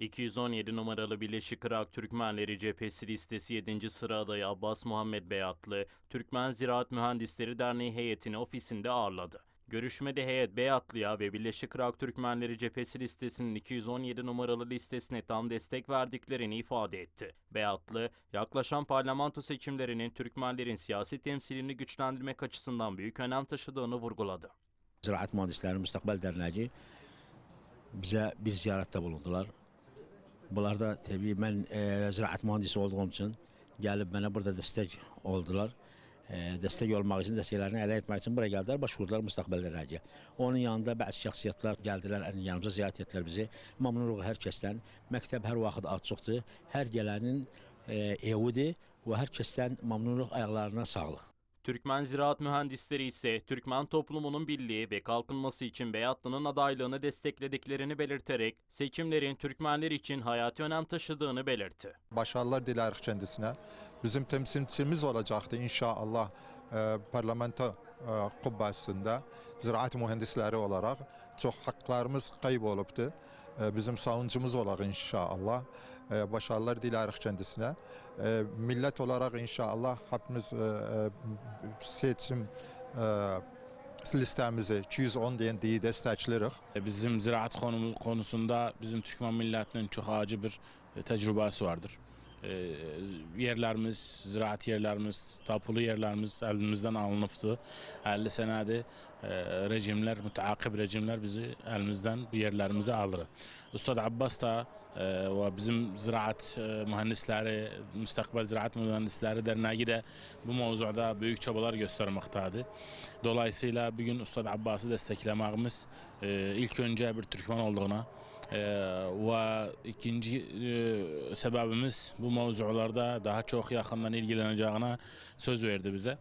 217 numaralı Birleşik Irak Türkmenleri Cephesi listesi 7. sıra adayı Abbas Muhammed Beyatlı, Türkmen Ziraat Mühendisleri Derneği heyetini ofisinde ağırladı. Görüşmede heyet Beyatlı'ya ve Birleşik Irak Türkmenleri Cephesi listesinin 217 numaralı listesine tam destek verdiklerini ifade etti. Beyatlı, yaklaşan parlamento seçimlerinin Türkmenlerin siyasi temsilini güçlendirmek açısından büyük önem taşıdığını vurguladı. Ziraat Mühendisleri Müstakbel Derneği bize bir ziyarette bulundular. Bunlar da təbii mən e, ziraət mühəndisi olduğum üçün gəlib mənə burada dəstək oldular. E, dəstək olmaq üçün, dəstəklərini ələ etmək üçün bura gəldilər, başvurdular müstəqbəlli rəyə. Onun yanında bəzi şəxsiyyətlər gəldilər, yəni yanımıza ziyarət etdilər bizi. Məmnunuq hər kəsdən. Məktəb hər vaxt açıqdır. Hər gələnin e, evidir və hər kəsdən məmnunuq ayaqlarına sağlıq. Türkmen Ziraat Mühendisleri ise Türkmen toplumunun birliği ve kalkınması için Beyatlı'nın adaylığını desteklediklerini belirterek seçimlerin Türkmenler için hayati önem taşıdığını belirtti. Başarılar dileriz kendisine. Bizim temsilcimiz olacaktı inşallah e, parlamento e, kubbasında ziraat mühendisleri olarak çok haklarımız kayboluptu. E, bizim savuncumuz olarak inşallah başarılar dileriz kendisine. E, millet olarak inşallah hepimiz e, e, seçim e, listemizi 210 diyen diye destekliyoruz. Bizim ziraat konusunda bizim Türkmen milletinin çok acı bir e, tecrübesi vardır. E, yerlerimiz, ziraat yerlerimiz, tapulu yerlerimiz elimizden alınıptı. 50 senede e, rejimler, müteakip rejimler bizi elimizden bu yerlerimizi aldı. Ustad Abbas da e, ve bizim ziraat e, mühendisleri, müstakbel ziraat mühendisleri derneği de bu mevzuda büyük çabalar göstermektedir. Dolayısıyla bugün Ustad Abbas'ı desteklememiz e, ilk önce bir Türkmen olduğuna ve ikinci sebebimiz bu mevzularda daha çok yakından ilgileneceğine söz verdi bize.